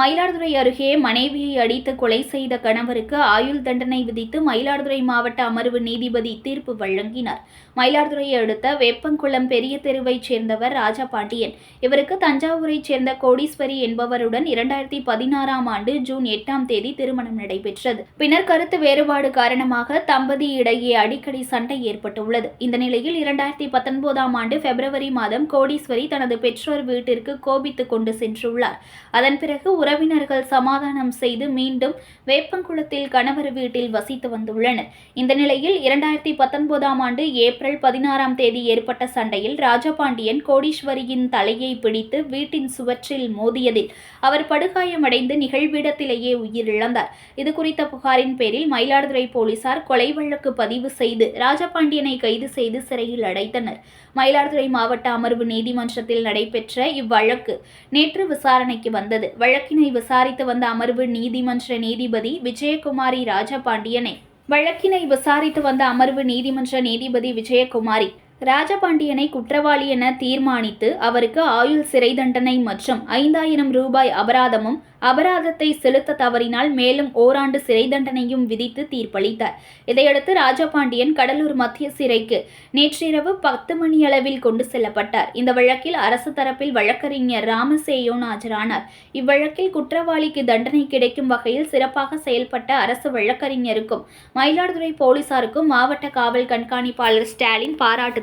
மயிலாடுதுறை அருகே மனைவியை அடித்து கொலை செய்த கணவருக்கு ஆயுள் தண்டனை விதித்து மயிலாடுதுறை மாவட்ட அமர்வு நீதிபதி தீர்ப்பு வழங்கினார். மயிலாடுதுறையை அடுத்த வேப்பங்குளம் பெரிய தெருவைச் சேர்ந்தவர் ராஜா பாண்டியன். இவருக்கு தஞ்சாவூரைச் சேர்ந்த கோடீஸ்வரி என்பவருடன் இரண்டாயிரத்தி பதினாறாம் ஆண்டு ஜூன் எட்டாம் தேதி திருமணம் நடைபெற்றது. பின்னர் கருத்து வேறுபாடு காரணமாக தம்பதி இடையே அடிக்கடி சண்டை ஏற்பட்டுள்ளது. இந்த நிலையில் இரண்டாயிரத்தி பத்தொன்பதாம் ஆண்டு பிப்ரவரி மாதம் கோடீஸ்வரி தனது பெற்றோர் வீட்டிற்கு கோபித்துக் கொண்டு சென்றுள்ளார். அதன் பிறகு உறவினர்கள் சமாதானம் செய்து மீண்டும் வேப்பங்குளத்தில் கணவர் வீட்டில் வசித்து வந்துள்ளனர். இந்த நிலையில் இரண்டாயிரத்தி பத்தொன்பதாம் ஆண்டு ஏப்ரல் பதினாறாம் தேதி ஏற்பட்ட சண்டையில் ராஜபாண்டியன் கோடீஸ்வரியின் தலையை பிடித்து வீட்டின் சுவற்றில் மோதியதில் அவர் படுகாயமடைந்து நிகழ்விடத்திலேயே உயிரிழந்தார். இது குறித்த புகாரின் பேரில் மயிலாடுதுறை போலீசார் கொலை வழக்கு பதிவு செய்து ராஜபாண்டியனை கைது செய்து சிறையில் அடைத்தனர். மயிலாடுதுறை மாவட்ட அமர்வு நீதிமன்றத்தில் நடைபெற்ற இவ்வழக்கு நேற்று விசாரணைக்கு வந்தது. வழக்கின் விசாரித்து வந்த அமர்வு நீதிமன்ற நீதிபதி விஜயகுமாரி ராஜபாண்டியனை. வழக்கினை விசாரித்து வந்த அமர்வு நீதிமன்ற நீதிபதி விஜயகுமாரி ராஜபாண்டியனை குற்றவாளி என தீர்மானித்து அவருக்கு ஆயுள் சிறை தண்டனை மற்றும் ஐந்தாயிரம் ரூபாய் அபராதமும் அபராதத்தை செலுத்த தவறினால் மேலும் ஓராண்டு சிறை தண்டனையும் விதித்து தீர்ப்பளித்தார். இதையடுத்து ராஜபாண்டியன் கடலூர் மத்திய சிறைக்கு நேற்றிரவு பத்து மணியளவில் கொண்டு செல்லப்பட்டார். இந்த வழக்கில் அரசு தரப்பில் வழக்கறிஞர் ராமசேயோன் ஆஜரானார். இவ்வழக்கில் குற்றவாளிக்கு தண்டனை கிடைக்கும் வகையில் சிறப்பாக செயல்பட்ட அரசு வழக்கறிஞருக்கும் மயிலாடுதுறை போலீசாருக்கும் மாவட்ட காவல் கண்காணிப்பாளர் ஸ்டாலின் பாராட்டு